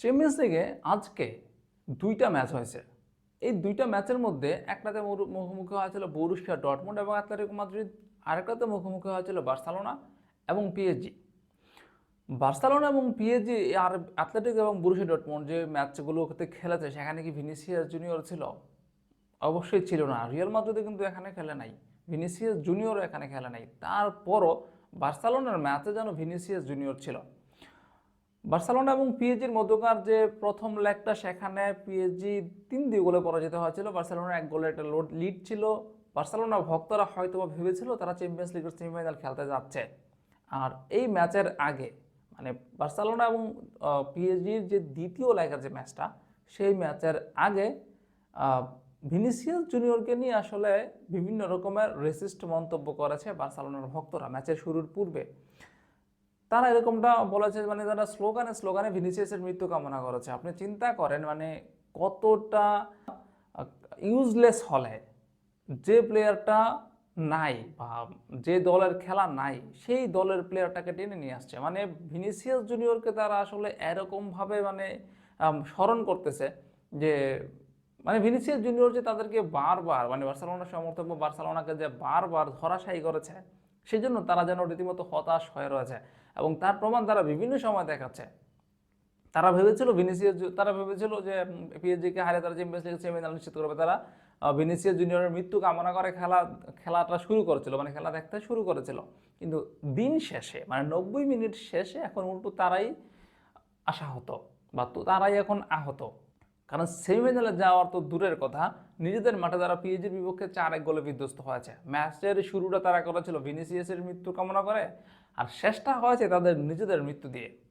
Champions লিগে আজকে দুইটা ম্যাচ হয়েছে। এই দুইটা ম্যাচের মধ্যে একটাতে মুখোমুখি হয়েছিল বরুশিয়া ডটমুন্ড এবং অ্যাথলেটিকো মাদ্রিদ আরেকটাতে মুখোমুখি হয়েছিল বার্সেলোনা এবং পিএসজি বার্সেলোনা এবং পিএসজি আর অ্যাথলেটিক এবং বরুশিয়া ডটমন্ড যে ম্যাচগুলোতে খেলেছে, সেখানে কি ভিনিসিয়াস জুনিয়র ছিল? অবশ্যই ছিল না। রিয়াল মাদ্রিদে কিন্তু এখানে খেলে নাই। ভিনিসিয়াস জুনিয়র এখানে খেলে নাই। তারপরও বার্সেলোনার ম্যাচে যেন ভিনিসিয়াস জুনিয়র ছিল। বার্সেলোনা এবং পিএসজির মধ্যকার যে প্রথম লেগটা, সেখানে পিএসজি তিন দুই গোলে পরাজিত হয়েছিল বার্সেলোনার এক গোলের একটা লোড, লিড ছিল। বার্সেলোনা ভক্তরা হয়তো ভেবেছিল তারা চ্যাম্পিয়ন্স লিগের সেমিফাইনাল খেলতে যাচ্ছে। আর এই ম্যাচের আগে মানে বার্সেলোনা এবং পিএসজির যে দ্বিতীয় লেগের যে ম্যাচটা, সেই ম্যাচের আগে ভিনিসিয়াস জুনিয়রকে নিয়ে আসলে বিভিন্ন রকমের রেসিস্ট মন্তব্য করেছে বার্সেলোনার ভক্তরা ম্যাচের শুরুর পূর্বে। তারা এরকমটা বলেছে মানে তারা স্লোগানে স্লোগানে ভিনিসিয়াসের মৃত্যু কামনা করেছে। আপনি চিন্তা করেন মানে কতটা ইউজলেস হলে যে প্লেয়ারটা নাই বা যে দলের খেলা নাই, সেই দলের প্লেয়ারটাকে টেনে নিয়ে আসছে। মানে ভিনিসিয়াস জুনিয়রকে তারা আসলে এরকমভাবে মানে স্মরণ করতেছে যে মানে ভিনিসিয়াস জুনিয়র যে তাদেরকে বারবার মানে বার্সেলোনার সমর্থক বা বার্সেলোনাকে যে বারবার ধরাশায়ী করেছে সেই জন্য তারা যেন রীতিমতো হতাশ হয়ে রয়েছে এবং তার প্রমাণ তারা বিভিন্ন সময় দেখাচ্ছে। তারা ভেবেছিল ভিনিসিয়াস তারা ভেবেছিল যে পিএসজিকে হারে তারা চ্যাম্পিয়ন্স লিগ সেমিফাইনাল নিশ্চিত করবে। তারা ভিনিসিয়াস জুনিয়রের মৃত্যু কামনা করে খেলা, খেলাটা শুরু করেছিল মানে খেলা দেখতে শুরু করেছিল। কিন্তু দিন শেষে মানে নব্বই মিনিট শেষে এখন উল্টো তারাই আশাহত, বা তারাই এখন আহত। কারণ সেমিফাইনালে যাওয়ার তো দূরের কথা। নিজেদের মাঠে তারা পিএজির বিপক্ষে চার এক গোলে বিধ্বস্ত হয়েছে। ম্যাচের শুরুটা তারা করেছিল ভিনিসিয়াসের মৃত্যু কামনা করে, আর শেষটা হয়েছে তাদের নিজেদের মৃত্যু দিয়ে।